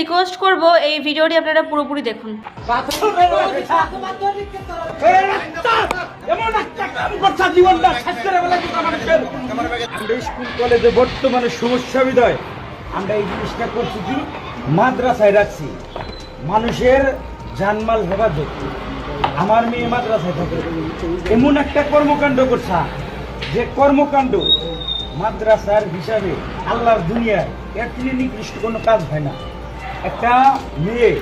Request করব, এই ভিডিওটি আপনারা পুরোপুরি দেখুন। কলেজে বর্তমানে সমস্যা বিদয় আমরা এই জিনিসটা করছি কি মাদ্রাসায় রাখছি। মানুষের জানমাল হেফাজত। আমার মেয়ে মাদ্রাসায় থাকে এমন একটা কর্মকাণ্ড করছা, যে কর্মকাণ্ড মাদ্রাসার হিসাবে আল্লাহর দুনিয়ায় এর থেকে নিকৃষ্ট কোনো কাজ হয় না। একটা মেয়ে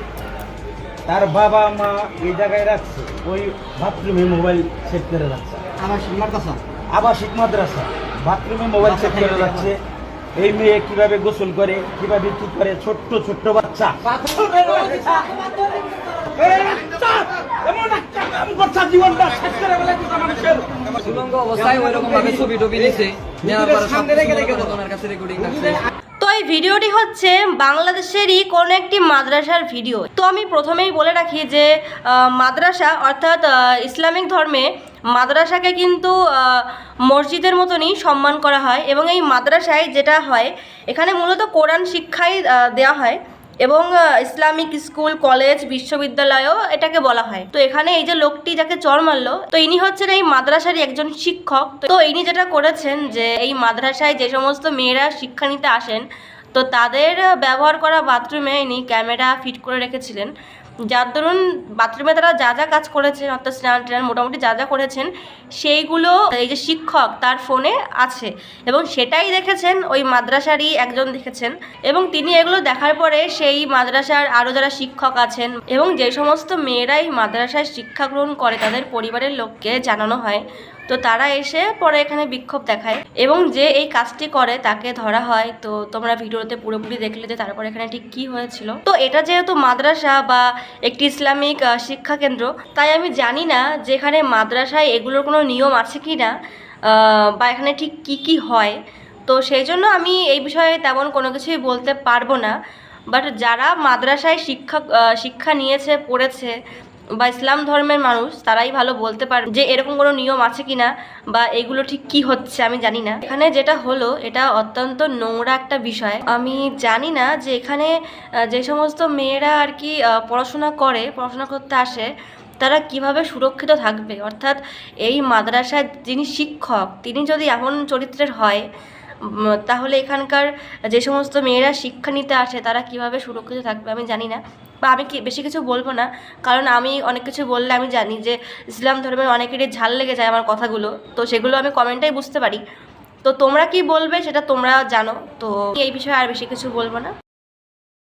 তার বাবা মা এই জায়গায় রাখছে ওই বাথরুমে মোবাইল সেট করে রাখছে। আবাসিক মাদ্রাসা? আবাসিক মাদ্রাসা বাথরুমে মোবাইল সেট করে রাখছে। এই মেয়ে কীভাবে গোসল করে কীভাবে কি করে? ছোট্ট ছোট্ট বাচ্চা। অবস্থায় ওই রকম ভাবে ছবি টবি দিছে এই ভিডিওটি হচ্ছে বাংলাদেশেরই কোন একটি মাদ্রাসার ভিডিও। তো আমি প্রথমেই বলে রাখি যে মাদ্রাসা অর্থাৎ ইসলামিক ধর্মে মাদ্রাসাকে কিন্তু মসজিদের মতনই সম্মান করা হয় এবং এই মাদ্রাসায় যেটা হয়, এখানে মূলত কোরআন শিক্ষাই দেওয়া হয়। এবং ইসলামিক স্কুল, কলেজ, বিশ্ববিদ্যালয়ও এটাকে বলা হয়। তো এখানে এই যে লোকটি যাকে চর মারলো, তো ইনি হচ্ছেন এই মাদ্রাসারই একজন শিক্ষক। তো ইনি যেটা করেছেন যে, এই মাদ্রাসায় যে সমস্ত মেয়েরা শিক্ষা নিতে আসেন, তো তাদের ব্যবহার করা বাথরুমে ইনি ক্যামেরা ফিট করে রেখেছিলেন। যার দরুন বাথরুমে তারা যা যা কাজ করেছেন, অর্থাৎ স্নান টান মোটামুটি যা যা করেছেন, সেইগুলো এই যে শিক্ষক তার ফোনে আছে এবং সেটাই দেখেছেন ওই মাদ্রাসারই একজন দেখেছেন এবং তিনি এগুলো দেখার পরে সেই মাদ্রাসার আরও যারা শিক্ষক আছেন এবং যে সমস্ত মেয়েরাই মাদ্রাসায় শিক্ষা গ্রহণ করে তাদের পরিবারের লোককে জানানো হয়। তো তারা এসে পরে এখানে বিক্ষোভ দেখায়। এবং যে এই কাজটি করে তাকে ধরা হয়, তো তোমরা ভিডিওতে পুরোপুরি দেখলে যে তারপর এখানে ঠিক কি হয়েছিল। তো এটা যেহেতু মাদ্রাসা বা একটি ইসলামিক শিক্ষা কেন্দ্র তাই আমি জানি না যে এখানে মাদ্রাসায় এগুলোর কোনো নিয়ম আছে কি না বা এখানে ঠিক কি কি হয়। তো সেই জন্য আমি এই বিষয়ে তেমন কোনো কিছুই বলতে পারব না। বাট যারা মাদ্রাসায় শিক্ষা শিক্ষা নিয়েছে, পড়েছে বা ইসলাম ধর্মের মানুষ, তারাই ভালো বলতে পারে যে এরকম কোনো নিয়ম আছে কিনা বা এগুলো ঠিক কি হচ্ছে আমি জানি না। এখানে যেটা হলো, এটা অত্যন্ত নোংরা একটা বিষয়। আমি জানি না যে এখানে যে সমস্ত মেয়েরা আর কি পড়াশোনা করে, পড়াশোনা করতে আসে, তারা কীভাবে সুরক্ষিত থাকবে? অর্থাৎ এই মাদ্রাসায় যিনি শিক্ষক, তিনি যদি এমন চরিত্রের হয় তাহলে এখানকার যে সমস্ত মেয়েরা শিক্ষা নিতে আসে, তারা কীভাবে সুরক্ষিত থাকবে আমি জানি না। বা আমি কি বেশি কিছু বলব না, কারণ আমি অনেক কিছু বললে আমি জানি যে ইসলাম ধর্মের অনেকেরই ঝাল লেগে যায় আমার কথাগুলো। তো সেগুলো আমি কমেন্টেই বুঝতে পারি। তো তোমরা কি বলবে সেটা তোমরা জানো। তো এই বিষয়ে আর বেশি কিছু বলব না।